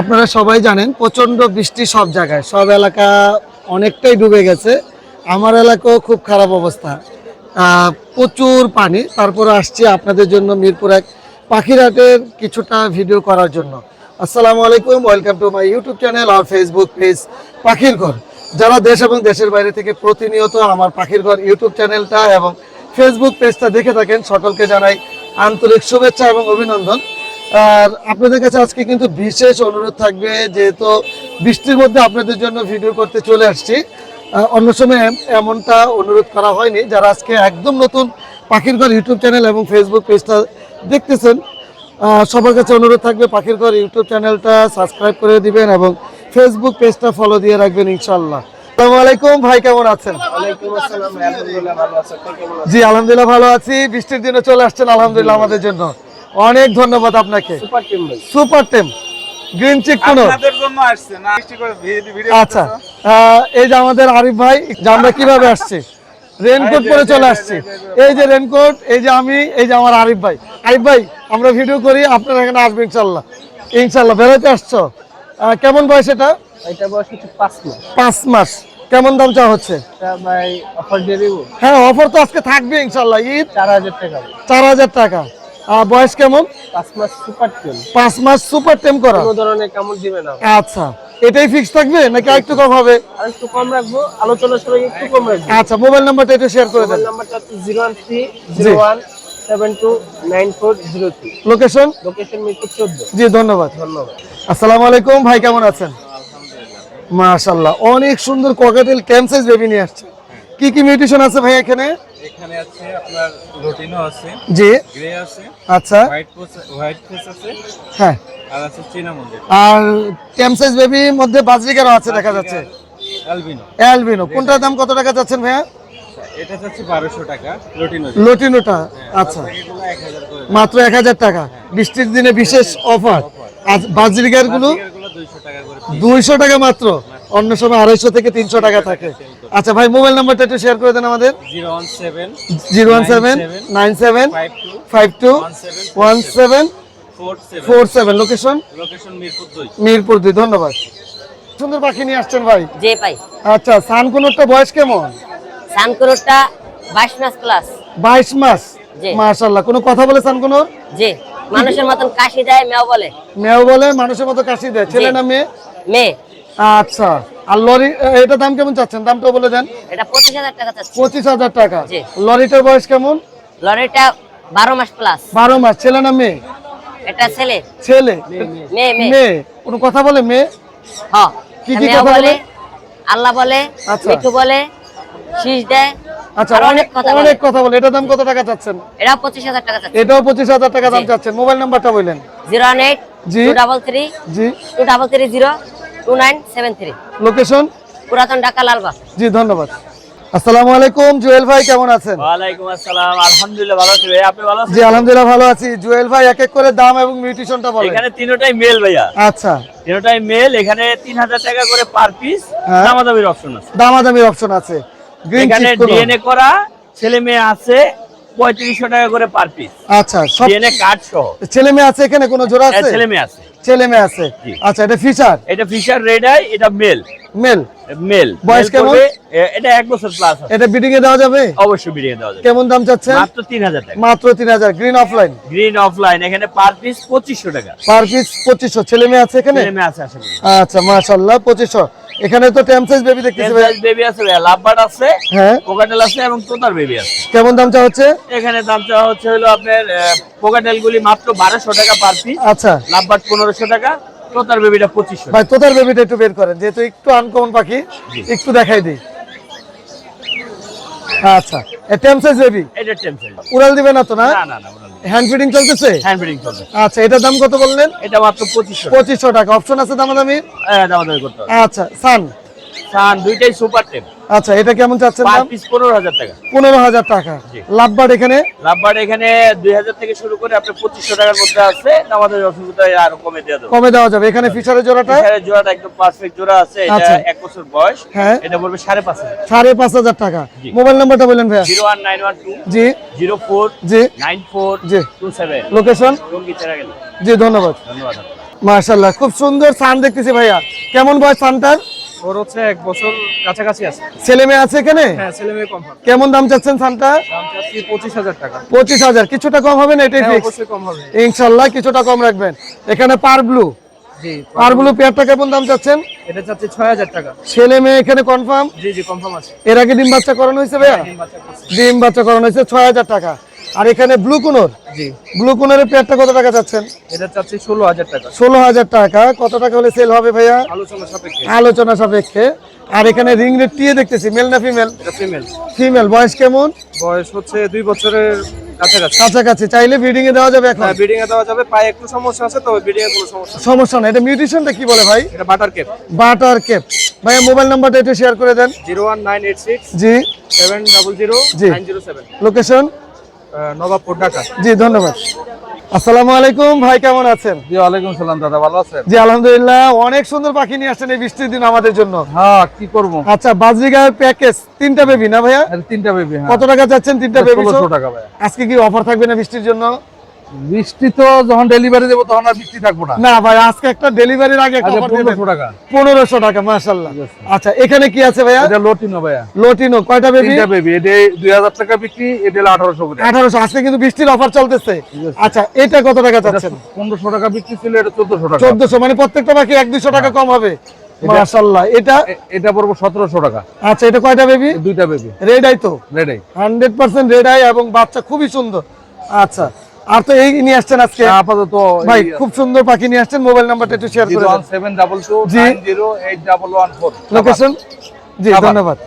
আপনারা সবাই জানেন প্রচণ্ড বৃষ্টি সব জায়গায়। সব এলাকা অনেকটাই ডুবে গেছে। আমার এলাকাও খুব খারাপ অবস্থা। প্রচুর পানি। তারপর আসছি আপনাদের জন্য মিরপুর এক পাখিরহাটের কিছুটা ভিডিও করার জন্য। আসসালামু আলাইকুম welcome to my YouTube channel R Facebook page পাখির ঘর। যারা দেশ এবং দেশের বাইরে থেকে প্রতিনিয়ত আমার পাখির ঘর ইউটিউব চ্যানেলটা এবং ফেসবুক পেজটা দেখে থাকেন, সকলকে জানাই আন্তরিক শুভেচ্ছা এবং অভিনন্দন। আর আপনাদের কাছে আজকে কিন্তু বিশেষ অনুরোধ থাকবে যেহেতু বৃষ্টির মধ্যে আপনাদের জন্য ভিডিও করতে চলে আসছি। অন্য সময় এমনটা অনুরোধ করা হয়নি। যারা আজকে একদম নতুন পাখির ঘর ইউটিউব চ্যানেল এবং ফেসবুক পেজটা দেখতেছেন সবার কাছে অনুরোধ থাকবে পাখির ঘর ইউটিউব চ্যানেলটা সাবস্ক্রাইব করে দিবেন এবং ফেসবুক পেজটা ফলো দিয়ে রাখবেন ইনশাল্লাহ আসসালামু আলাইকুম ভাই কেমন আছেন? জি আলহামদুলিল্লাহ ভালো আছি। বৃষ্টির দিনে চলে আসছেন আলহামদুলিল্লাহ আমাদের জন্য। অনেক ধন্যবাদ আপনাকে। সুপার টেম গ্রিন চিক কোনো? আপনাদের জন্য আসছে না করে ভিডিও ভিডিও আচ্ছা এই যে আমাদের আরিফ ভাই যে আমরা কীভাবে আসছি? রেনকোট পরে চলে আসছি। এই যে রেনকোট এই যে আমি এই যে আমার আরিফ ভাই। আরিফ ভাই আমরা ভিডিও করি আপনারা এখানে আসবেন ইনশাল্লাহ। ইনশাল্লাহ বেরোতে আসছো? কেমন বয়স এটা? এটা বয়স হচ্ছে পাঁচ মাস। পাঁচ মাস। কেমন দাম চাওয়া হচ্ছে? হ্যাঁ অফার তো আজকে থাকবে ইনশাল্লাহ ঈদ। চার হাজার টাকা। চার হাজার টাকা। বয়স কেমন? পাঁচ মাস সুপার টেন পাঁচ মাস সুপার টেম করা। কোনো ধরনের কামড় দিবে না। আচ্ছা এটাই ফিক্স থাকবে নাকি আরেকটু কম হবে? আর একটু কম রাখব আলোচনার সময় একটু কম রাখব। আচ্ছা মোবাইল নাম্বারটা একটু শেয়ার করে দেন। মোবাইল নাম্বারটা হচ্ছে zero one three zero one location location Mirpur চোদ্দ। জি ধন্যবাদ। ধন্যবাদ। আসসালামু আলাইকুম ভাই কেমন আছেন? মাশাআল্লাহ অনেক সুন্দর ককাটেল ক্যাম সাইজ বেবি নিয়ে আসছে। কি কি মিউটেশন আছে ভাই এখানে? এখানে আছে আপনার আছে জি। গ্রে আছে আচ্ছা। হোয়াইট হোয়াইট ফেস আছে হ্যাঁ। আর আছে আর সাইজ বেবির মধ্যে বাজরিকারও আছে দেখা যাচ্ছে। অ্যালবিনো। অ্যালবিনো। কোনটার দাম কত টাকা যাচ্ছেন ভাইয়া? এটা বারোশো টাকা লটিনোটা আচ্ছা। মাত্র এক হাজার টাকা। বৃষ্টির দিনে বিশেষ অফার। আর বাজরিকারগুলো টাকা করে দুইশো টাকা মাত্র। অন্য সময় আড়াইশো থেকে তিনশো টাকা থাকে। আচ্ছা ভাই মোবাইল নাম্বারটা একটু শেয়ার করে দেন আমাদের। Zero one seven zero one seven nine seven five two one seven four seven location? Location Mirpur দুই। ধন্যবাদ। সুন্দর পাখি নিয়ে আসছেন ভাই? যে আচ্ছা সানকুনোরটা বয়স কেমন? সানকুরোরটা বাইশ মাস প্লাস বাইশ মাস? জি। মাশাল্লাহ কোনো কথা বলে সানকুনোর? যে মানুষের মতন কাশি দেয় মেও বলে। মেয়ে বলে মানুষের মতো কাশি দেয়। ছেলে না মেয়ে? মেয়ে। আচ্ছা আর লরি এটা দাম কেমন চাচ্ছেন? দামটা বলে দেন। এটা পঁচিশ হাজার টাকা পঁচিশ হাজার টাকা। লরিটার বয়স কেমন? লরিটা বারো মাস প্লাস বারো মাস। ছেলে না মেয়ে? এটা ছেলে। ছেলে? মেয়ে কোনো কথা বলে মেয়ে? হ। কি কি কথা বলে? আল্লাহ বলে আচ্ছা। মিঠু বলে শীষ দেয় আচ্ছা অনেক কথা অনেক কথা বলে। এটা দাম কত টাকা চাচ্ছেন? এটা পঁচিশ হাজার টাকা এটাও পঁচিশ হাজার টাকা দাম চাচ্ছেন। মোবাইল নাম্বারটা বললেন জিরো ওয়ান এইট জি। ডাবল থ্রি জি। Two double three zero location পুরাতন ঢাকা লালবাগ জি ধন্যবাদ আসসালামু আলাইকুম জুয়েল ভাই কেমন আছেন ওয়ালাইকুম আসসালাম আলহামদুলিল্লাহ ভালো আছি ভাই আপনি ভালো জি আলহামদুলিল্লাহ ভালো আছি জুয়েল ভাই এক এক করে দাম এবং মিউটিশনটা বলেন এখানে তিনটাই মেল ভাইয়া আচ্ছা তিনটাই মেল এখানে তিন হাজার টাকা করে পার পিস হ্যাঁ। দামাদামির অপশন আছে দামাদামির অপশন আছে এখানে ডিএনএ করা ছেলে মেয়ে আছে পঁয়ত্রিশশো টাকা করে পার পিস আচ্ছা সব কার্ড সহ। ছেলে মেয়ে আছে এখানে? কোনো জোড়া হ্যাঁ, আছে? ছেলে মেয়ে আছে। ছেলে মেয়ে আছে। আচ্ছা এটা ফিচার এটা ফিশার রেড আই এটা মেল মেল মেল বয়স কেমন? এটা এক বছর প্লাস এটা বিডিং এ দেওয়া যাবে? অবশ্যই বিরিয়ে দেওয়া যাবে। কেমন দাম চাচ্ছেন? মাত্র তিন হাজার টাকা। মাত্র তিন হাজার। গ্রিন অফলাইন গ্রিন অফলাইন এখানে পার পিস পঁচিশশো টাকা। পার পিস পঁচিশশো। ছেলে মেয়ে আছে এখানে? ছেলে মেয়ে আছে করি আচ্ছা মাশাল্লাহ পঁচিশশো। এখানে তো টেম সাইজ বেবি দেখতেছি ভাই। বেবি আছে ভাই লাভবার্ড আছে হ্যাঁ। পোকাটেল আছে এবং তোতার বেবি আছে। কেমন দাম চা হচ্ছে? এখানে দাম চা হচ্ছে হলো আপনার পোকাটেল গুলি মাত্র 1200 টাকা পার পিস আচ্ছা। লাভবার্ড 1500 টাকা তোতার বেবিটা 2500 ভাই তোতার বেবিটা একটু বের করেন যেহেতু একটু আনকমন পাখি একটু দেখাই দিই। আচ্ছা টেম সাইজ বেবি এটা? টেমসেল উড়াল দিবে না তো না? না না হ্যান্ড ফিডিং চলতেছে? হ্যান্ড ফিডিং চলবে আচ্ছা এটার দাম কত বললেন? এটা মাত্র পঁচিশশো পঁচিশশো টাকা। অপশন আছে দামাদামি? দাম দামি করতে আচ্ছা সান? সান দুইটাই সুপার টেম। আচ্ছা এটা কেমন চাচ্ছেন পার দাম? পিস পনেরো হাজার টাকা। পনেরো হাজার টাকা। জি। লাভবার্ড এখানে? লাভবার্ড এখানে দুই হাজার থেকে শুরু করে আপনার পঁচিশশো টাকার মধ্যে আছে। আমাদের অসুবিধা আরও কমে দেওয়া দেবো কমে দেওয়া যাবে। এখানে ফিচারের জোড়াটা? এখানে জোড়াটা একদম পারফেক্ট জোড়া আছে। এটা আচ্ছা। এক বছর বয়স। হ্যাঁ। এটা বলবে সাড়ে পাঁচ হাজার সাড়ে পাঁচ হাজার টাকা। মোবাইল নাম্বারটা ভাইয়া। Nine one two. জি। Zero four. জি। Nine four. জি। Two seven. লোকেশন? জি ধন্যবাদ। ধন্যবাদ মাশাল্লাহ খুব সুন্দর সান দেখতেছি ভাইয়া। কেমন বয়স সানটার? ওর হচ্ছে এক বছর কাছাকাছি আছে। ছেলে মেয়ে আছে এখানে? হ্যাঁ ছেলে মেয়ে কনফার্ম কেমন দাম চাচ্ছেন সানটা পঁচিশ হাজার টাকা। পঁচিশ হাজার। কিছুটা কম হবে না? এটাই হ্যাঁ, ফিক্স কম হবে। ইনশাল্লাহ কিছুটা কম রাখবেন। এখানে পার ব্লু পেয়ারটা কেমন দাম চাচ্ছেন? এটা চাচ্ছি ছয় হাজার টাকা। ছেলে মেয়ে এখানে কনফার্ম জি জি কনফার্ম আছে। এর আগে ডিম বাচ্চা করানো হয়েছে ভাইয়া? বাচ্চা ডিম বাচ্চা করানো হয়েছে ছয় হাজার টাকা। আর এখানে ব্লু কুনোর জি। ব্লু কুনোরের পেয়ারটা কত টাকা চাচ্ছেন? এটা চাচ্ছি ষোলো হাজার টাকা। ষোলো হাজার টাকা। কত টাকা হলে সেল হবে ভাইয়া? আলোচনা সাপেক্ষে। আলোচনা সাপেক্ষে। আর এখানে রিং রেট টিয়ে দেখতেছি। মেল না ফিমেল এটা ফিমেল ফিমেল বয়স কেমন? বয়স হচ্ছে দুই বছরের কাছাকাছি। কাছাকাছি। চাইলে ব্রিডিং এ দেওয়া যাবে এখন? হ্যাঁ ব্রিডিং এ দেওয়া যাবে। পায়ে একটু সমস্যা আছে তবে ব্রিডিং এ কোনো সমস্যা নেই। সমস্যা না এটা মিউটেশনটা কি বলে ভাই? এটা বাটার কেপ বাটার কেপ ভাইয়া মোবাইল নাম্বারটা একটু শেয়ার করে দেন। Zero one nine eight six জি। সেভেন ডাবল জিরো জি। Nine zero seven. Location Nawabpur Dhaka. জি ধন্যবাদ। আসসালামু আলাইকুম ভাই কেমন আছেন? জি ওয়ালাইকুম সালাম দাদা ভালো আছেন? জি আলহামদুলিল্লাহ অনেক সুন্দর পাখি নিয়ে আসছেন এই বৃষ্টির দিন আমাদের জন্য। হ্যাঁ কি করব? আচ্ছা প্যাকেজ তিনটা বেবি না ভাইয়া? তিনটা বেবি হ্যাঁ। কত টাকা চাচ্ছেন তিনটা বেবি টাকা ভাই আজকে কি অফার থাকবে না বৃষ্টির জন্য? বৃষ্টি তো যখন ডেলিভারি দেবো তখন আর বৃষ্টি থাকব না। না ভাই আজকে একটা ডেলিভারির আগে দেবেন। পনেরোশো টাকা। পনেরোশো টাকা মাশাল্লাহ আচ্ছা এখানে কি আছে ভাইয়া? এটা লটিনো ভাইয়া। লোটিনো কয়টা বেবি বেবি এটা দুই হাজার টাকা বিক্রি এটা আঠারোশো করে। আঠারোশো আজকে কিন্তু বৃষ্টির অফার চলতেছে। আচ্ছা এটা কত টাকা পনেরোশো টাকা বিক্রি ছিল এটা চোদ্দশো টাকা। চোদ্দশো মানে প্রত্যেকটা বাকি এক দুশো টাকা কম হবে। মাশাল্লাহ এটা? এটা পড়ব সতেরোশো টাকা। আচ্ছা এটা কয়টা বেবি দুইটা বেবি রেড আই তো? Ready hundred percent red eye এবং বাচ্চা খুবই সুন্দর। আচ্ছা আর তো এই নিয়ে আসছেন আজকে? আপাতত ভাই খুব সুন্দর পাখি নিয়ে আসছেন মোবাইল নাম্বারটা একটু শেয়ার করে লোকেশন জি। ধন্যবাদ।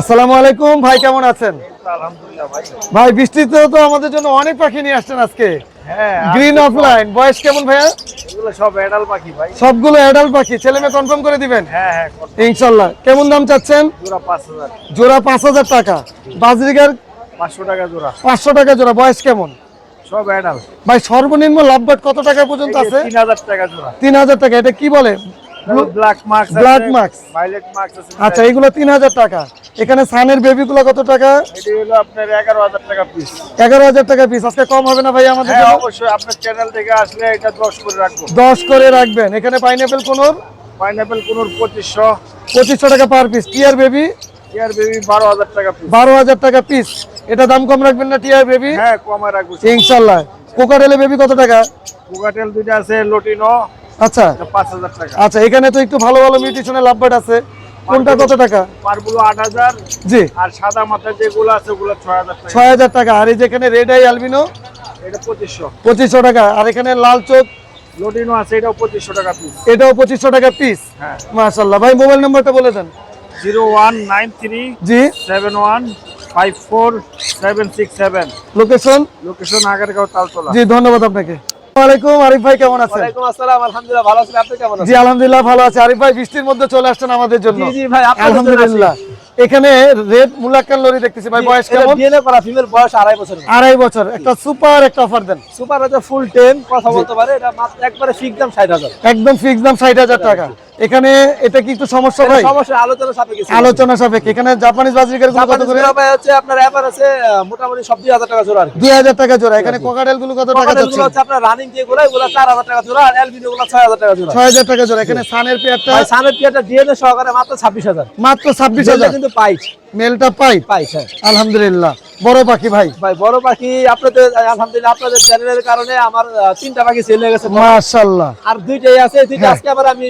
আসসালামু আলাইকুম ভাই কেমন আছেন? আলহামদুলিল্লাহ ভাই। ভাই বৃষ্টিতে তো আমাদের জন্য অনেক পাখি নিয়ে আসছেন আজকে। হ্যাঁ গ্রিন অফলাইন বয়স কেমন ভাইয়া? এগুলো সব এডাল পাখি ভাই। সবগুলো অ্যাডাল্ট পাখি ছেলে মেয়ে কনফার্ম করে দিবেন? হ্যাঁ হ্যাঁ ইনশাল্লাহ। কেমন দাম চাচ্ছেন? জোড়া পাঁচ হাজার। জোড়া পাঁচ হাজার টাকা। বাজরিগার পাঁচশো টাকা জোড়া। পাঁচশো টাকা জোড়া বয়স কেমন? সব এডাল ভাই সর্বনিম্ন লাভবাট কত টাকা পর্যন্ত আছে? তিন হাজার টাকা জোড়া। তিন হাজার টাকা এটা কি বলে? Black marks Black marks। Violet marks আছে আচ্ছা এগুলো তিন হাজার টাকা। এখানে সানের বেবিগুলো কত টাকা? এটি হলো আপনার এগারো হাজার টাকা পিস এগারো হাজার টাকা পিস আজকে কম হবে না ভাই আমাদের হ্যাঁ অবশ্যই আপনার চ্যানেল থেকে আসলে এটা দশ করে রাখব। দশ করে রাখবেন। এখানে পাইনাপেল কোন পাইনাপেল কোন পঁচিশশো। পঁচিশশো টাকা পার পিস টিয়ার বেবি বেবি বারো হাজার টাকা পিস টাকা এটা দাম কম রাখবেন না টিয়ার বেবি হ্যাঁ কমে রাখব। ইনশাল্লাহ। কোকাটেলে বেবি কত টাকা? কোকাটেল দুইটা আছে লটিনো আচ্ছা। টাকা। আচ্ছা এখানে তো একটু ভালো ভালো মিউটিশনের আছে। কোনটা কত টাকা? পারগুলো জি। আর সাদা মাথায় যেগুলো আছে ওগুলো ছয় হাজার টাকা। আর এই যেখানে রেড আই অ্যালবিনো এটা টাকা। আর এখানে লাল চোখ? লটিনো আছে এটাও পঁচিশশো টাকা পিস এটাও পঁচিশশো টাকা পিস হ্যাঁ। ভাই মোবাইল নাম্বারটা বলে দেন। জিরো ওয়ান নাইন থ্রি জি। Seven one five four seven six seven. Location? Location Agargaon Taltala. জি ধন্যবাদ আপনাকে। আলাইকুম আরিফ ভাই কেমন আছেন? ওয়ালাইকুম আসসালাম আলহামদুলিল্লাহ ভালো আছেন। আপনি কেমন জি আলহামদুলিল্লাহ ভালো আছে। আরিফ ভাই বৃষ্টির মধ্যে চলে আসছেন আমাদের জন্য। জি, জি ভাই, জন্য আলহামদুলিল্লাহ। এখানে রেড মুলাক্কান লরি দেখতেছি। ভাই বয়স কেমন? ডিএনএ করা ফিমেল বয়স আড়াই বছর আড়াই বছর। একটা সুপার একটা অফার দেন। সুপার হচ্ছে ফুল কথা বলতে পারে। এটা মাত্র একবারে ফিক্স দাম ষাট হাজার। একদম ফিক্স দাম ষাট হাজার টাকা। এখানে এটা কি একটু সমস্যা ভাই? সমস্যা আলোচনা সাপেক্ষে আলোচনা সাপেক্ষে। এখানে জাপানিজগুলো কত করে? ভাই হচ্ছে আপনার অ্যাপার আছে মোটামুটি সব দুই হাজার টাকা জোড়া আর কি। দুই হাজার টাকা জোড়া। এখানে কোকাটেলগুলো কত টাকা যাচ্ছে? গুলো হচ্ছে আপনার রানিং যেগুলো এগুলো চার হাজার টাকা জোড়া আর এলবিনো গুলো ছয় হাজার টাকা জোড়া। ছয় হাজার টাকা জোড়া। এখানে সানের পেয়ারটা সানের পিয়াটা ডিএনএ সহকারে মাত্র ছাব্বিশ হাজার। মাত্র ছাব্বিশ মেলটা হাজার। কিন্তু পাইছ মেলটা পাই পাইছ হ্যাঁ। আলহামদুলিল্লাহ। বড় পাখি ভাই? ভাই বড় পাখি আপনাদের আলহামদুলিল্লাহ আপনাদের চ্যানেলের কারণে আমার তিনটা পাখি সেল হয়ে গেছে। মাশাল্লাহ। আর দুইটাই আছে দুইটা হ্যাঁ। আজকে আবার আমি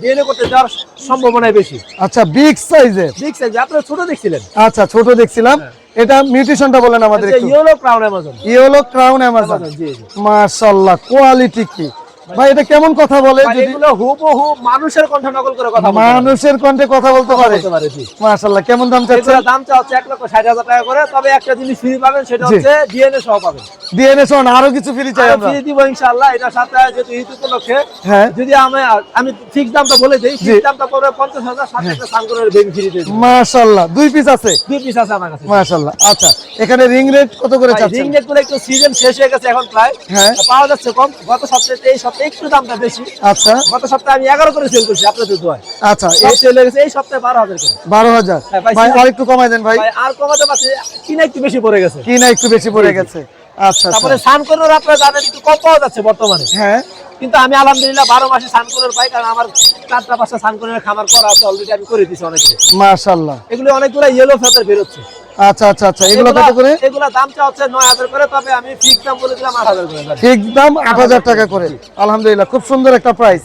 ডিএনএ করতে যাওয়ার সম্ভাবনাই বেশি। আচ্ছা বিগ সাইজের ঠিক আছে আপনারা ছোট দেখছিলেন? আচ্ছা ছোট দেখছিলাম। এটা মিউটেশনটা বলেন আমাদের একটু। Yellow crown Amazon yellow crown Amazon জি জি। মাশাল্লাহ কোয়ালিটি কি? ভাই এটা কেমন কথা বলে? এগুলো হুবহু মানুষের কণ্ঠ নকল করে কথা বলতে মানুষের কণ্ঠে কথা বলতে পারে। কেমন দাম এগুলোর দাম চা হচ্ছে এক লক্ষ ষাট হাজার টাকা করে তবে একটা জিনিস ফ্রি পাবেন সেটা হচ্ছে ডিএনএ সহ পাবেন। ডিএনএ সন আরও কিছু ফ্রি চাই আমরা। ফ্রি দিব ইনশাআল্লাহ এটার সাথে যেহেতু ঈদ উপলক্ষে হ্যাঁ। যদি আমি আমি ফিক্স দামটা বলে দিই। ফিক্স দামটা পড়বে পঞ্চাশ হাজার সাথে একটা সানকোনের বেবি ফ্রি। দুই পিস আছে? দুই পিস আছে আমার কাছে। মাশাল্লাহ আচ্ছা এখানে রিং রেট কত করে চাচ্ছেন? রিং রেট করে একটু সিজন শেষ হয়ে গেছে এখন প্রায়। হ্যাঁ। পাওয়া যাচ্ছে কম গত সপ্তাহে এই সপ্তাহে একটু দামটা বেশি। আচ্ছা। গত সপ্তাহে আমি এগারো করে সেল করছি আপনাদের দোয়ায়। আচ্ছা সব সেল গেছে এই সপ্তাহে বারো হাজার করে। বারো হাজার। হ্যাঁ, ভাই, আর একটু কমাই দেন ভাই। আর কমাতে পারছি কিনা একটু বেশি পড়ে গেছে। কি না একটু বেশি পড়ে গেছে। আচ্ছা তারপরে আচ্ছা আপনারা জানেন একটু কম পাওয়া যাচ্ছে বর্তমানে। হ্যাঁ। কিন্তু আমি আলহামদুলিল্লাহ বারো মাসে সানকোনের পাই কারণ আমার চারটা পাঁচটা সানকোনের খামার করা আছে অলরেডি আমি করে দিচ্ছি অনেকে। মাশাল্লাহ এগুলো অনেকগুলো ইয়েলো ফেদার বেরোচ্ছে আচ্ছা আচ্ছা আচ্ছা এগুলো কত করে? এগুলো দাম চা হচ্ছে নয় হাজার করে তবে আমি ফিক্স দাম বলে দিলাম আট হাজার করে ঠিক দাম আট হাজার টাকা করে। আলহামদুলিল্লাহ খুব সুন্দর একটা প্রাইস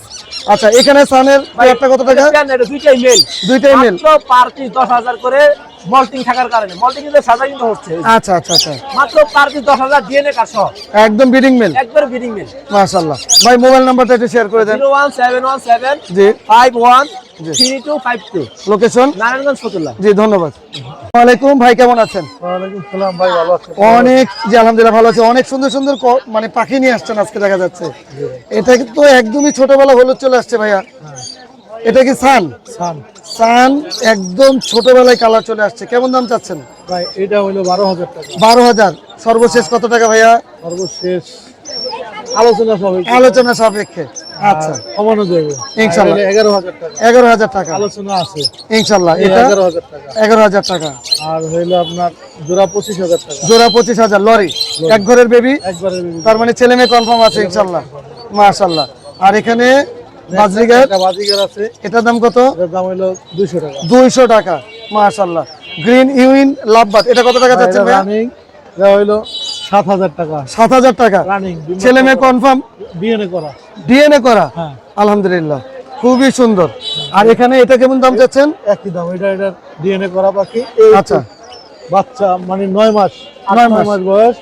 আচ্ছা এখানে সানের কত টাকা? এটা দুইটাই মেল দুইটাই মেল মাত্র পার পিস দশ হাজার করে মল্টিং থাকার কারণে। মল্টিং কিন্তু সাজা কিন্তু হচ্ছে। আচ্ছা আচ্ছা আচ্ছা। মাত্র পার পিস দশ হাজার ডিএনএ কার সহ একদম বিডিং মেল একবারে বিডিং মেল মাশাল্লাহ ভাই মোবাইল নাম্বারটা একটু শেয়ার করে দেন। Zero one seven one seven জি। ফাইভ ওয়ান জি। Three two five two. Location Narayanganj Fatullah. জি ধন্যবাদ। ওয়ালাইকুম ভাই কেমন আছেন? ভাই ভালো অনেক জি আলহামদুলিল্লাহ ভালো আছে। অনেক সুন্দর সুন্দর মানে পাখি নিয়ে আসছেন আজকে দেখা যাচ্ছে। এটা তো একদমই ছোটবেলা হলুদ চলে আসছে ভাইয়া। এটা কি সান? সান। সান একদম ছোটবেলায় কালার চলে আসছে। কেমন দাম চাচ্ছেন? ভাই এটা হইল বারো হাজার টাকা। বারো হাজার। সর্বশেষ কত টাকা ভাইয়া? সর্বশেষ আলোচনা আলোচনা সাপেক্ষে। আচ্ছা কমানো যাবে। ইনশাল্লাহ। আর হইল এগারো হাজার টাকা। এগারো হাজার টাকা। আলোচনা আছে। ইনশাল্লাহ এটা এগারো হাজার টাকা। এগারো হাজার টাকা। আর হইল আপনার জোড়া পঁচিশ হাজার টাকা। জোড়া পঁচিশ হাজার লরি। এক ঘরের বেবি একবারে তার মানে ছেলে মেয়ে কনফার্ম আছে ইনশাল্লাহ। মাশাল্লাহ। আর এখানে বাজরিগার আছে। এটার দাম কত? এটার দাম হইল দুইশো টাকা। দুইশো টাকা মাশাল্লাহ। গ্রিন ইউইন লাভবাট এটা কত টাকা রানিং এটা হইল সাত হাজার টাকা। সাত হাজার টাকা। রানিং ছেলে মেয়ে কনফার্ম ডিএনএ করা। ডিএনএ করা? হ্যাঁ। আলহামদুলিল্লাহ খুবই সুন্দর। আর এখানে এটা কেমন দাম চাচ্ছেন? একই দাম এটা এটা ডিএনএ করা পাখি আচ্ছা। বাচ্চা মানে নয় মাস নয়। মাস বয়স।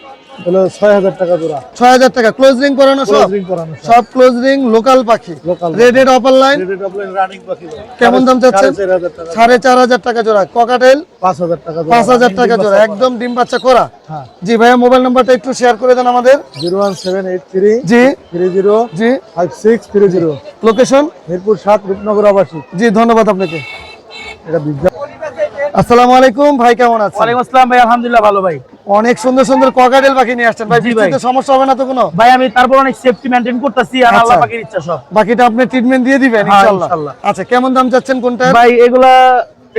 হলো ছয় হাজার টাকা জোড়া। ছয় হাজার টাকা। ক্লোজ রিং করানো সব? Ring করানো সব। ক্লোজ রিং লোকাল পাখি। রেডেড upper line Rated offline running পাখি কেমন দাম চাচ্ছেন? সাড়ে চার হাজার টাকা জোড়া। ককাটেল পাঁচ হাজার টাকা জোড়া। পাঁচ হাজার Running টাকা জোড়া। একদম ডিম বাচ্চা করা? হ্যাঁ। জি ভাইয়া মোবাইল নাম্বারটা একটু শেয়ার করে দেন আমাদের। Zero one seven eight three জি। থ্রি জিরো জি। Five six three zero. Location Mirpur সাত রূপনগর আবাসিক। জি ধন্যবাদ আপনাকে। এটা বিজ্ঞান আসসালামু আলাইকুম ভাই কেমন আছেন? ওয়ালাইকুম আসসালাম ভাই আলহামদুলিল্লাহ ভালো ভাই। অনেক সুন্দর সুন্দর ককাটেল পাখি নিয়ে আসছেন। ভাই বৃষ্টিতে সমস্যা হবে না তো কোনো? ভাই আমি তারপর অনেক সেফটি মেনটেন করতেছি আর আচ্ছা। আল্লাহ পাকের ইচ্ছা সব। বাকিটা আপনি ট্রিটমেন্ট দিয়ে দিবেন হ্যাঁ, ইনশাআল্লাহ। আচ্ছা কেমন দাম চাচ্ছেন কোনটা ভাই এগুলা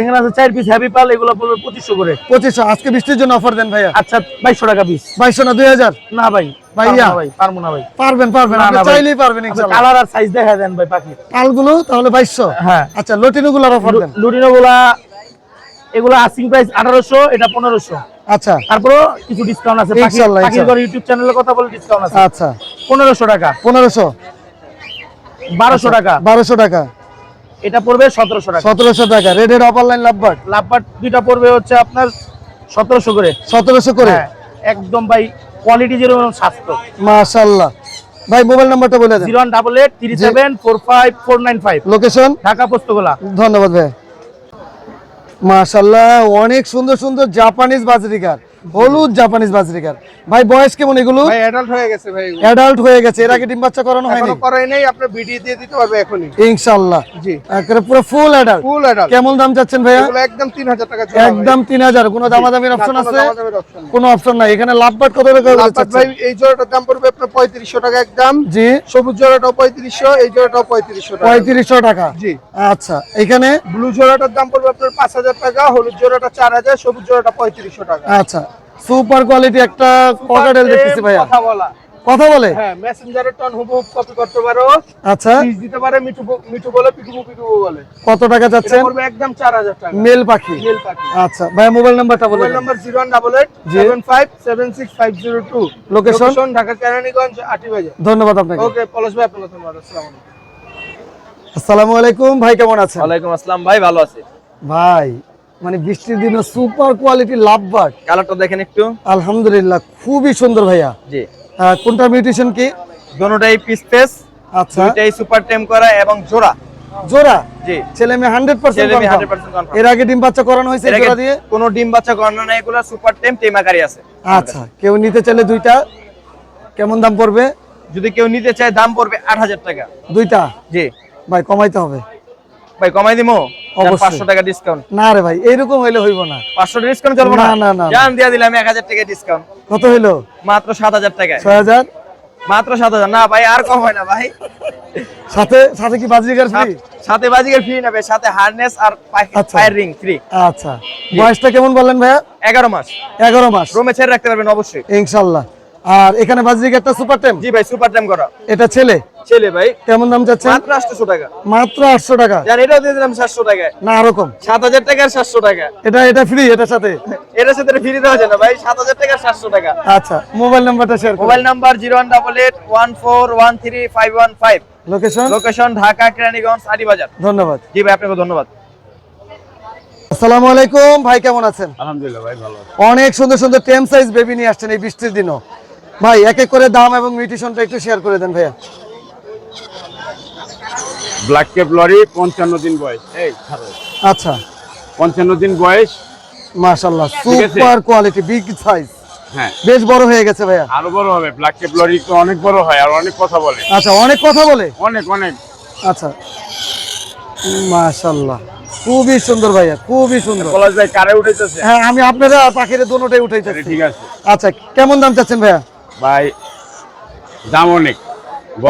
এখানে আছে চার পিস হ্যাপি পাল এগুলো পড়বে পঁচিশশো করে। পঁচিশশো। আজকে বৃষ্টির জন্য অফার দেন ভাইয়া। আচ্ছা বাইশশো টাকা পিস বাইশশো না দুই হাজার? না ভাই ভাইয়া। ভাই পারব না ভাই। পারবেন পারবেন। আপনি চাইলেই পারবেন কালার আর সাইজ দেখা দেন ভাই পাখি পালগুলো তাহলে বাইশশো। হ্যাঁ। আচ্ছা লটিনো গুলার অফার দেন। লুটিনো গুলা এগুলো আস্কিং প্রাইস আঠারোশো এটা পনেরোশো। আচ্ছা। তারপরও কিছু ডিসকাউন্ট আছে। ইনশাআল্লাহ, পাখির ইউটিউব চ্যানেলের কথা বলে ডিসকাউন্ট আছে। আচ্ছা। পনেরোশো টাকা। পনেরোশো। বারোশো টাকা। বারোশো টাকা। এটা পড়বে সতেরোশো টাকা। সতেরোশো টাকা। রেডেড অপার লাইন লাভবার্ড লাভবাট দুইটা পড়বে হচ্ছে আপনার সতেরোশো করে। সতেরোশো করে? হ্যাঁ, একদম ভাই কোয়ালিটি যেরকম স্বাস্থ্য মাশাল্লাহ। ভাই মোবাইল নাম্বারটা বলে দেন। Zero one double eight three seven four five four nine five location Dhaka Postogola. ধন্যবাদ ভাই। মাশাল্লাহ অনেক সুন্দর সুন্দর জাপানিজ বাজরিকার। হলুদ জাপানিজ বাজরিকার। ভাই বয়স কেমন এগুলো? ভাই অ্যাডাল্ট হয়ে গেছে ভাই অ্যাডাল্ট হয়ে গেছে। এর আগে ডিম বাচ্চা করানো হয়নি? করাই নাই ভিডিও দিয়ে দিতে এখনই। ইনশাআল্লাহ। জি। একেবারে পুরো ফুল অ্যাডাল্ট ফুল অ্যাডাল্ট কেমন দাম চাচ্ছেন ভাইয়া? এগুলো একদম তিন হাজার টাকা জোড়া একদম তিন হাজার। কোনো দামাদামির অপশন আছে? কোনো অপশন নাই। এখানে লাভবাট কত টাকা ভাই এই জোড়াটার দাম পড়বে আপনার পঁয়ত্রিশশো টাকা একদম। জি। সবুজ জোড়াটাও পঁয়ত্রিশশো এই জোড়াটাও পঁয়ত্রিশশো টাকা। পঁয়ত্রিশশো টাকা? জি। আচ্ছা এখানে? ব্লু জোড়াটার দাম পড়বে আপনার পাঁচ হাজার টাকা হলুদ জোড়াটা চার হাজার সবুজ জোড়াটা পঁয়ত্রিশশো টাকা। আচ্ছা সুপার কোয়ালিটি একটা ককাটেল দেখতেছি ভাইয়া। কথা বলা। কথা বলে? হ্যাঁ মেসেঞ্জারের টন হুবহু কপি করতে পারো। আচ্ছা। পিস দিতে পারে মিঠু মিঠু বলে পিটুবু পিটুবু বলে। কত টাকা যাচ্ছেন? পড়বে একদম চার হাজার টাকা। মেল পাখি। মেল পাখি। আচ্ছা ভাইয়া মোবাইল নাম্বারটা বলে mobile number zero one double eight জি। Seven five seven six five zero two. Location? Dhaka Keraniganj Ati Bazar. ধন্যবাদ আপনাকে। ওকে পলাশ ভাই আপনাকে ধন্যবাদ আসসালামু আলাইকুম। আসসালামু আলাইকুম ভাই কেমন আছেন? ওয়ালাইকুম আসসালাম ভাই ভালো আছে। ভাই মানে বৃষ্টির দিনে সুপার কোয়ালিটি লাভবাট কালারটা দেখেন একটু। আলহামদুলিল্লাহ খুবই সুন্দর ভাইয়া। জি। কোনটা মিউটেশন কি? দোনোটাই পিস পেস আচ্ছা। দুইটাই সুপার টেম করা এবং জোড়া। জোড়া? জি। ছেলে মেয়ে হান্ড্রেড ছেলে মেয়ে 100% confirm। এর আগে ডিম বাচ্চা করানো হয়েছে জোড়া দিয়ে? কোনো ডিম বাচ্চা করানো নাই এগুলো সুপার টেম টেমাকারি আছে। আচ্ছা কেউ নিতে চাইলে দুইটা। কেমন দাম পড়বে? যদি কেউ নিতে চায় দাম পড়বে আট হাজার টাকা। দুইটা? জি। ভাই কমাইতে হবে। ভাই কমাই দিমো? অবশ্যই। পাঁচশো টাকা ডিসকাউন্ট না রে ভাই এইরকম হইলে হইব না। পাঁচশো ডিসকাউন্ট চলবো না, না না, না, না। জান দিয়ে দিলাম এক হাজার টাকা ডিসকাউন্ট কত হইল? মাত্র সাত হাজার টাকায়। ছয় হাজার? মাত্র সাত হাজার। না ভাই আর কম হয় না ভাই। সাথে সাথে কি বাজরিকার ফ্রি সাথে বাজিকের ফ্রি নেবে সাথে হার্নেস আর আচ্ছা। ফায়ার রিং ফ্রি আচ্ছা। বয়সটা কেমন বললেন ভাইয়া? এগারো মাস। এগারো মাস। রুমে ছেড়ে রাখতে পারবেন অবশ্যই। ইনশাল্লাহ। আর এখানে বাজরিক একটা সুপার টেম। জি ভাই সুপার টাইম করা। এটা ছেলে? ছেলে ভাই। কেমন দাম চাচ্ছেন মাত্র আটশো টাকা। মাত্র আটশো টাকা। জান এটাও দিয়ে দিলাম সাতশো টাকায়। না সাত হাজার টাকা আর সাতশো টাকা। এটা এটা ফ্রি এটার সাথে। এটার সাথে ফ্রি দেওয়া যায় না ভাই সাত হাজার টাকা আর সাতশো টাকা। আচ্ছা মোবাইল নাম্বারটা শেয়ার করুন। Mobile number zero one double eight one four one three five one five. Location location Dhaka Keraniganj Aribazar ধন্যবাদ। জি ভাই আপনাকে ধন্যবাদ। আসসালামু আলাইকুম। ভাই কেমন আছেন? আলহামদুলিল্লাহ ভাই ভালো অনেক সুন্দর সুন্দর টেম সাইজ বেবি নিয়ে আসছেন এই বৃষ্টির দিনও। ভাই এক এক করে দাম এবং মিউটিশনটা একটু শেয়ার করে দেন ভাইয়া। ব্ল্যাক কেপ লরি পঞ্চান্ন দিন বয়স। এই আচ্ছা। পঞ্চান্ন দিন বয়স। আছে। সুপার কোয়ালিটি বিগ সাইজ হ্যাঁ। বেশ বড় হয়ে গেছে ভাইয়া। আরও বড় হবে। ব্ল্যাক কেপ লরি তো অনেক বড় হয় আর অনেক কথা বলে। আচ্ছা অনেক কথা বলে? অনেক অনেক। আচ্ছা। মাশাআল্লাহ খুবই সুন্দর ভাইয়া খুবই সুন্দর। বলা যায় কারে উঠেছে হ্যাঁ আমি আপনারা পাখিরে দুটোটাই উঠাইতেছি। ঠিক আছে। আচ্ছা কেমন দাম চাচ্ছেন ভাইয়া? ভাই দাম অনেক।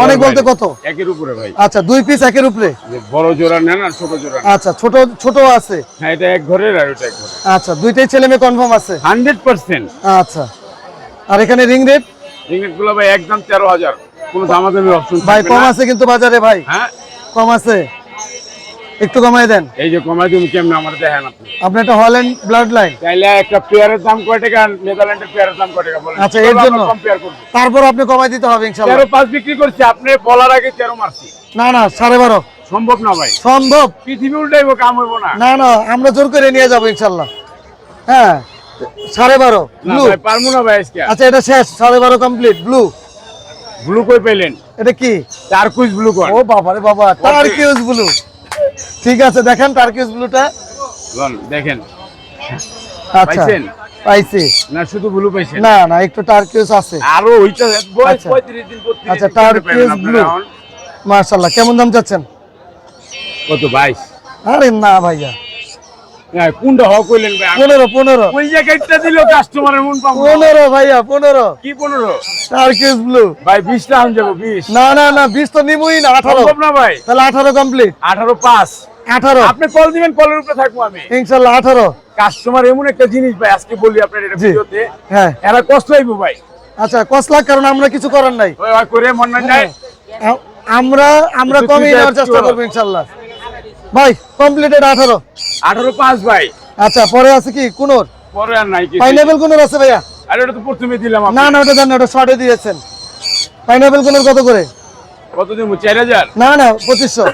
অনেক বলতে কত? একের উপরে ভাই। আচ্ছা দুই পিস একের উপরে? বড় জোড়া নেন আর ছোট জোড়া আচ্ছা ছোট ছোট আছে? হ্যাঁ এটা এক ঘরের আর ওটা এক ঘরের। আচ্ছা দুইটাই ছেলে মেয়ে কনফার্ম আছে? Hundred percent. আচ্ছা। আর এখানে রিং রেট রিঙ্গেটগুলো ভাই একদম তেরো হাজার। কোনো দামাদামি অপশন ভাই কম আছে কিন্তু বাজারে ভাই। হ্যাঁ। কম আছে? একটু কমাই দেন। এই যে কমাই তুমি কেমন আমার দেখেন আপনি? আপনি একটা হল্যান্ড ব্লাড লাইন তাইলে একটা পেয়ারের দাম কয় টাকা নেদারল্যান্ডের পেয়ারের দাম কয় টাকা বলেন? আচ্ছা, এর জন্য? কম্পেয়ার করব। তারপর আপনি কমাই দিতে হবে ইনশাল্লাহ তেরো পাঁচ বিক্রি করছি আপনি বলার আগে তেরো মারছি। না না সাড়ে বারো। সম্ভব না ভাই। সম্ভব? পৃথিবী উল্টাইবো কাম হইব না। না না আমরা জোর করে নিয়ে যাব ইনশাল্লাহ হ্যাঁ সাড়ে বারো না ব্লু ভাই পারব না ভাই আজকে। আচ্ছা এটা শেষ সাড়ে বারো কমপ্লিট ব্লু ব্লু কই পেলেন এটা কি? টার্কুইজ ব্লু কর। ও বাবা রে বাবা টার্কিউজ ব্লু ঠিক আছে দেখেন টার্কিউজ ব্লুটা দেখেন। আচ্ছা পাইছি। না শুধু ব্লু পাইছেন? না না একটু টার্কিউজ আছে। আরও ওইটা আচ্ছা। 35 দিন 32 আচ্ছা, দিন করে turquoise পাবেন আপনারা blue। এখন। মার্শাল্লাহ কেমন দাম চাচ্ছেন? কত 22 আরে না ভাইয়া। কোনটা হক কইলেন ভাই? আমি- পনেরো পনেরো। ওই জায়গাটা দিল কাস্টমারের মন পাবো পনেরো ভাইয়া পনেরো। কি 15 টার্কিউজ ব্লু ভাই 20 টা আন যাব 20 না না না বিশ তো নিবই না আঠারো। সম্ভব না ভাই। তাহলে আঠারো কমপ্লিট 18 পাস আঠারো। আপনি কল দিবেন কলের উপরে থাকব আমি। ইনশাল্লাহ আঠারো। কাস্টমার এমন একটা জিনিস ভাই আজকে বলি আপনার এটা ভিডিওতে। হ্যাঁ। এরা কষ্ট হইব ভাই। আচ্ছা কস লাখ কারণ আমরা কিছু করার নাই। করে মন না যায় আমরা আমরা একটু কমই নেওয়ার চেষ্টা। করব ইনশাল্লাহ। ভাই কমপ্লিটেড আঠারো। 18 পাস ভাই। আচ্ছা পরে আছে কি? কুনোর? পরে আর নাই পাইনাপেল কুনোর আছে ভাইয়া? আর এটা তো প্রথমে দিলাম না না ওটা দেন না, ওটা শর্টে দিয়েছেন। পাইনাপেল কুনোর কত করে? কত দিব 4000 না না পঁচিশশো।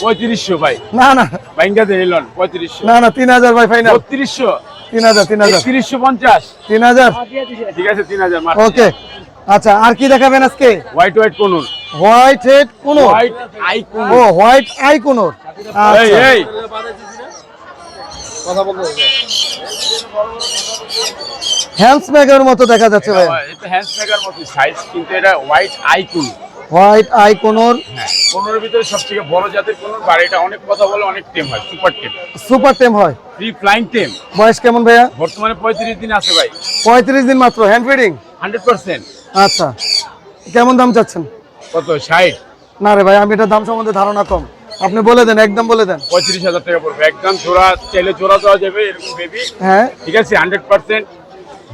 3500 ভাই। না না। বাইঙ্গা দিয়ে নিলন 3500 না না তিন হাজার ভাই ফাইনাল 3200 তিন হাজার তিন হাজার। 3150 তিন হাজার? ঠিক আছে 3000 মার ওকে। আচ্ছা আর কি দেখাবেন আজকে? হোয়াইট হোয়াইট কোন white head conure? White eye ও হোয়াইট আই কুনোর। এই আচ্ছা। হ্যান্ডস মেকার মতো দেখা যাচ্ছে ভাই। এটা হ্যান্ড মেকার মতো সাইজ কিন্তু এটা white eye white eye conure? হ্যাঁ কোনোর ভিতরে সবথেকে বড় জাতের কোন আর এটা অনেক কথা বলে অনেক টেম হয় সুপার টেম সুপার টেম হয়? ফ্রি ফ্লাইং টেম বয়স কেমন ভাইয়া? বর্তমানে 35 দিন আছে ভাই। পঁয়ত্রিশ দিন মাত্র হ্যান্ড ফিডিং 100% আচ্ছা। কেমন দাম চাচ্ছেন? কত 60 না রে ভাই আমি এটার দাম সম্বন্ধে ধারণা কম। আপনি বলে দেন একদম বলে দেন। পঁয়ত্রিশ হাজার টাকা পড়বে। একদম জোড়া চাইলে জোড়া দেওয়া যাবে এরকম বেবি হ্যাঁ। ঠিক আছে হান্ড্রেড পার্সেন্ট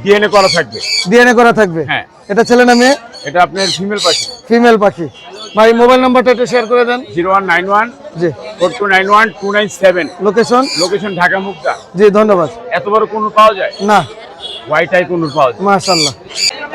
ডিএনএ করা থাকবে। ডিএনএ করা থাকবে? হ্যাঁ। এটা ছেলে না মেয়ে? এটা আপনার ফিমেল পাখি? ফিমেল পাখি। ভাই মোবাইল নাম্বারটা একটু শেয়ার করে দেন। জিরো ওয়ান নাইন ওয়ান জি। Four two nine one two nine seven. Location location Dhaka Mukta জি ধন্যবাদ। এত বড় কোনো পাওয়া যায়? না। হোয়াইট আই কোনো পাওয়া যায়? মাশাল্লাহ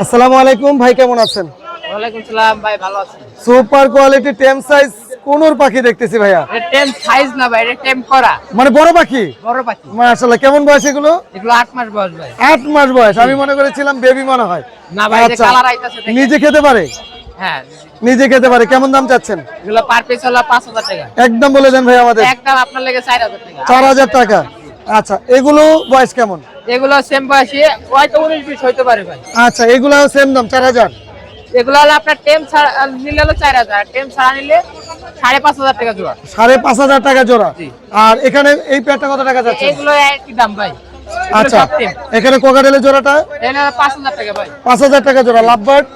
আসসালামু আলাইকুম ভাই কেমন আছেন? ওয়ালাইকুম সালাম ভাই ভালো আছেন? সুপার কোয়ালিটি টেম সাইজ কোনোর পাখি দেখতেছি ভাইয়া। এটা টেম সাইজ না ভাই এটা টেম করা। মানে বড় পাখি? বড় পাখি। মাশাল্লাহ কেমন বয়স এগুলো? এগুলো আট মাস বয়স ভাই। আট মাস বয়স আমি মনে করেছিলাম বেবি মনে হয়। না ভাই এটা আচ্ছা। কালার আইতাছে দেখেন। নিজে খেতে পারে? হ্যাঁ। নিজে খেতে পারে কেমন দাম চাচ্ছেন? এগুলো পার পিস হলো পাঁচ হাজার টাকা। একদম বলে দেন ভাই আমাদের। একদম আপনার লেগে চার হাজার টাকা। চার হাজার টাকা। আচ্ছা এগুলো বয়স কেমন? এগুলো সেম বয়সী হয়তো উনিশ বিশ হইতে পারে ভাই। আচ্ছা এগুলো সেম দাম চার হাজার। এগুলো হলো আপনার টেম ছাড়া নিলে হলো চার হাজার টেম ছাড়া নিলে সাড়ে পাঁচ হাজার টাকা জোড়া। সাড়ে পাঁচ হাজার টাকা জোড়া। আর এখানে এই পেয়ারটা কত টাকা যাচ্ছে? এগুলো একই দাম ভাই। আচ্ছা এখানে কোকাটেলের জোড়াটা? পাঁচ হাজার টাকা জোড়া। লাভবার্ড?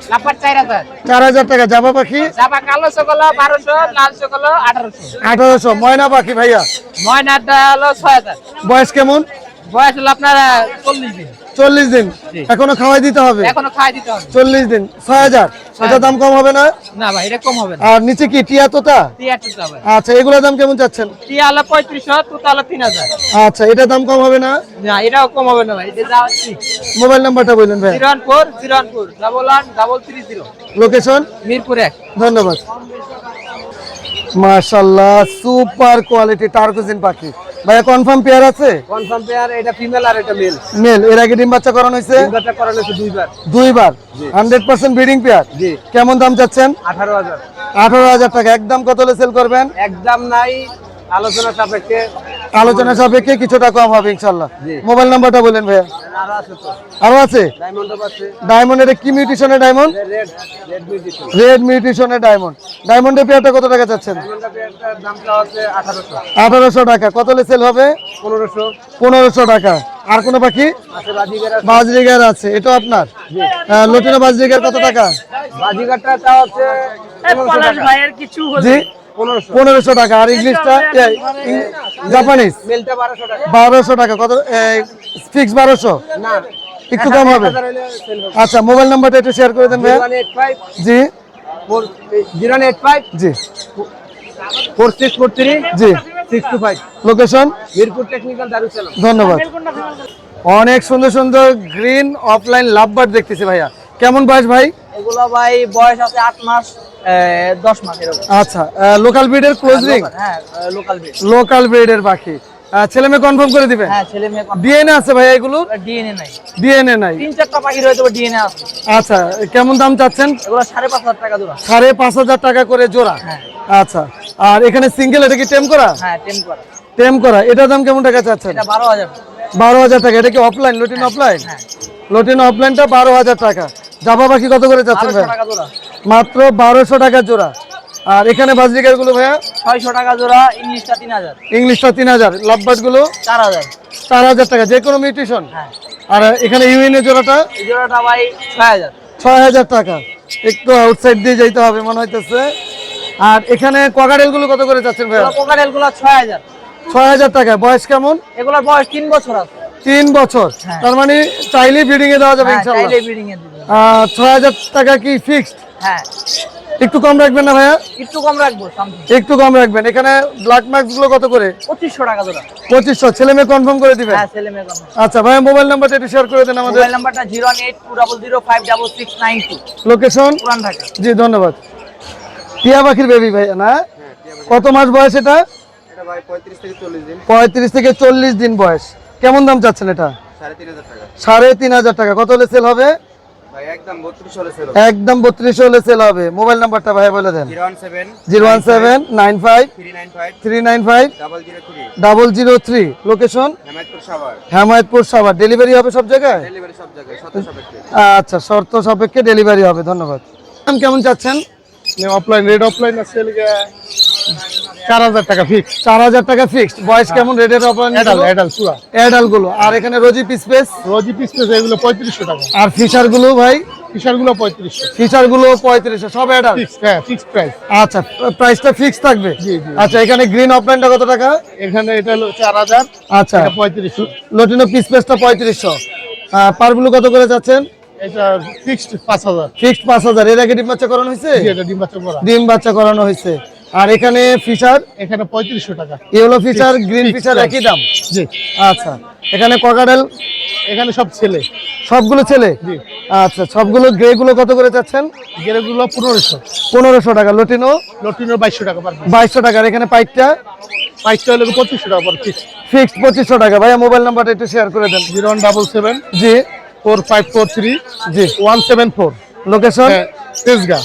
চার হাজার। টাকা। জাবা পাখি? কালো সকল বারোশো লাল সকল আঠারোশো। আঠারোশো। ময়না পাখি ভাইয়া? ময়নাটা হলো ছয় হাজার। বয়স কেমন? বয়স হলো আপনার চল্লিশ দিন। চল্লিশ দিন। এখনও খাওয়াই দিতে হবে। এখনও খাই দিতে হবে। চল্লিশ দিন। ছয় হাজার। এটা দাম কম হবে না? না ভাই এটা কম হবে আর নিচে কি টিয়া তোতা? টিয়া টুটা ভাই। আচ্ছা এগুলোর দাম কেমন চাচ্ছেন? টিয়া তুতা আচ্ছা এটা দাম কম হবে না? না এটাও কম হবে না ভাই এটা যা হচ্ছে মোবাইল নাম্বারটা বললেন ভাই। Double one double three zero location Mirpur এক। ধন্যবাদ। মাশাল্লাহ সুপার কোয়ালিটি টার্কোজিন পাখি। ভাইয়া কনফার্ম পেয়ার আছে? কনফার্ম পেয়ার এটা ফিমেল আর এটা মেল মেল এর আগে ডিম বাচ্চা করানো হয়েছে? তিনবারটা করানো হয়েছে দুইবার। দুইবার? হান্ড্রেড পার্সেন্ট ব্রিডিং পেয়ার জি। কেমন দাম চাচ্ছেন? আঠারো হাজার। আঠারো হাজার টাকা। একদম কত হলে সেল করবেন? একদম নাই আলোচনা সাপেক্ষে। আলোচনা সাপেক্ষে কিছুটা কম হবে ইনশাল্লাহ মোবাইল নাম্বারটা বলেন ভাইয়া। আরও আছে তো। আরও আছে? ডায়মন্ড এটা কি মিউটেশনের diamond red red mutation red মিউটেশনের diamond ডায়মন্ডের পেয়ারটা কত টাকা চাচ্ছেন? আঠারোশো। টাকা। কত হলে সেল হবে? পনেরোশো। পনেরোশো টাকা। আর কোনো পাখি আছে বাজিগার আছে। বাজরিগার আছে। এটা আপনার? আহ, লটিনো বাজরিগার কত টাকা? বাজিগারটা তা হচ্ছে ভাইয়ের কিছু জি। পনেরোশো। টাকা। আর ইংলিশটা জাপানিজ। বারোশো টাকা। কত ফিক্স বারোশো? একটু কম হবে। আচ্ছা মোবাইল নাম্বারটা একটু শেয়ার করে দেন ভাইয়া। One eight five. জি। Zero eight five. জি। Four six four three. জি। Six two five. Location Mirpur technical Darussalam. ধন্যবাদ। অনেক সুন্দর সুন্দর গ্রিন অফলাইন লাভবার দেখতেছি ভাইয়া। কেমন বয়স ভাই? এগুলো ভাই বয়স আছে আট মাস। দশ মাস এরকম। আচ্ছা লোকাল ব্রিডের ক্লোজ হ্যাঁ লোকাল বেড লোকাল ব্রিডের পাখি। ছেলে মেয়ে কনফার্ম করে দিবেন? হ্যাঁ ছেলে মেয়ে ডিএনএ আছে ভাইয়া এগুলো ডিএনএ নাই। ডিএনএ নাই। তিন চারটা পাখি রয়েছে ডিএনএ আছে। আচ্ছা কেমন দাম চাচ্ছেন? এগুলো সাড়ে পাঁচ হাজার টাকা জোড়া। সাড়ে পাঁচ হাজার টাকা করে জোড়া? হ্যাঁ। আচ্ছা আর এখানে সিঙ্গেল এটা কি টেম করা? হ্যাঁ টেম করা। টেম করা। এটার দাম কেমন টাকা চাচ্ছেন? এটা বারো হাজার। বারো হাজার টাকা। এটা কি অফলাইন লটিন অফলাইন হ্যাঁ। লটিন অফলাইনটা বারো হাজার টাকা। জাবা বাকি কত করে চাচ্ছেন ভাই? মাত্র বারোশো টাকা জোড়া। আর এখানে বাজরিকারগুলো ভাইয়া? ছয়শো টাকা জোড়া ইংলিশটা তিন হাজার। ইংলিশটা তিন হাজার। লাভবাটগুলো চার হাজার। চার হাজার টাকা যে কোনো মিউটেশন? হ্যাঁ। আর এখানে ইউএনএ জোড়াটা? জোড়াটা ভাই ছয় হাজার। ছয় হাজার টাকা। একটু আউটসাইড দিয়ে যাইতে হবে মনে হইতেছে। আর এখানে কোয়াকাডেলগুলো কত করে চাচ্ছেন ভাইয়া? কোকাটেলগুলো ছয় হাজার। ছয় হাজার টাকা। বয়স কেমন? এগুলোর বয়স তিন বছর আছে। তিন বছর। তার মানে চাইলে ব্রিডিং এ দেওয়া যাবে হ্যাঁ ইনশাল্লাহ চাইলে ব্রিডিং এ ছয় হাজার টাকা কি ফিক্সড হ্যাঁ। একটু কম রাখবেন না ভাইয়া? একটু কম রাখব সামথিং একটু কম রাখবেন। এখানে ব্ল্যাক মার্কসগুলো কত করে? পঁচিশশো টাকা জোড়া। পঁচিশশো। ছেলে মেয়ে কনফার্ম করে দিবেন? হ্যাঁ ছেলে মেয়ে আচ্ছা ভাইয়া মোবাইল নাম্বারটা একটু শেয়ার করে দেন আমাদের। মোবাইল নাম্বারটা zero eight two double zero five double six nine two location পুরান ঢাকা। জি ধন্যবাদ। টিয়া পাখির বেবি ভাইয়া না? কত মাস বয়স এটা? এটা ভাই পঁয়ত্রিশ থেকে চল্লিশ দিন। বয়স। কেমন দাম চাচ্ছেন এটা? সাড়ে তিন হাজার টাকা। কত হলে সেল হবে? একদম বত্রিশ হলে সেল হবে। মোবাইল নাম্বারটা ভাইয়া বলে দেন। Zero one seven nine five three nine five double zero three. Location Hemayetpur Savar. Delivery হবে সব জায়গায়? আচ্ছা শর্ত সাপেক্ষে ডেলিভারি হবে। ধন্যবাদ। কেমন চাচ্ছেন? অফলাইন রেড অফলাইন আছে চার হাজার টাকা ফিক্স চার হাজার টাকা ফিক্সড বয়স কেমন রেটের অপারেন্ট এডাল এডাল চূড়া অ্যাডালগুলো আর এখানে rosy face face rosy face face এগুলো পঁয়ত্রিশশো টাকা। আর ফিশারগুলো ভাই? ফিশারগুলো পঁয়ত্রিশশো। ফিশারগুলো পঁয়ত্রিশশো সব অ্যাডাল ফিক্স হ্যাঁ ফিক্স প্রাইস আচ্ছা প্রাইসটা ফিক্স থাকবে। আচ্ছা এখানে গ্রিন অফলাইনটা কত টাকা? এখানে এটা হলো চার হাজার আচ্ছা। পঁয়ত্রিশশো। লটিনো পিস পেসটা পঁয়ত্রিশশো। পারগুলো কত করে যাচ্ছেন? এটা ফিক্সড পাঁচ হাজার। ফিক্সড পাঁচ হাজার। এর আগে ডিম বাচ্চা করানো হয়েছে? জি, এটা ডিম বাচ্চা করা। ডিম বাচ্চা করানো হয়েছে। আর এখানে ফিশার? এখানে পঁয়ত্রিশশো টাকা। ইয়েলো ফিশার গ্রিন ফিশার একই দাম? জি। আচ্ছা। এখানে ককাডেল এখানে সব ছেলে। সবগুলো ছেলে? জি। আচ্ছা সবগুলো গ্রে গুলো কত করে চাচ্ছেন? গেরেগুলো পনেরোশো। পনেরোশো টাকা। লটিনো? লটিনো বাইশশো টাকা বাইশশো টাকা। এখানে পাইকটা বাইশটা হলে পঁচিশশো টাকা ফিক্সড পঁচিশশো টাকা। ভাইয়া মোবাইল নাম্বারটা একটু শেয়ার করে দেন। Zero one double seven. জি। ফোর ফাইভ ফোর থ্রি জি one seven four location Tejgaon.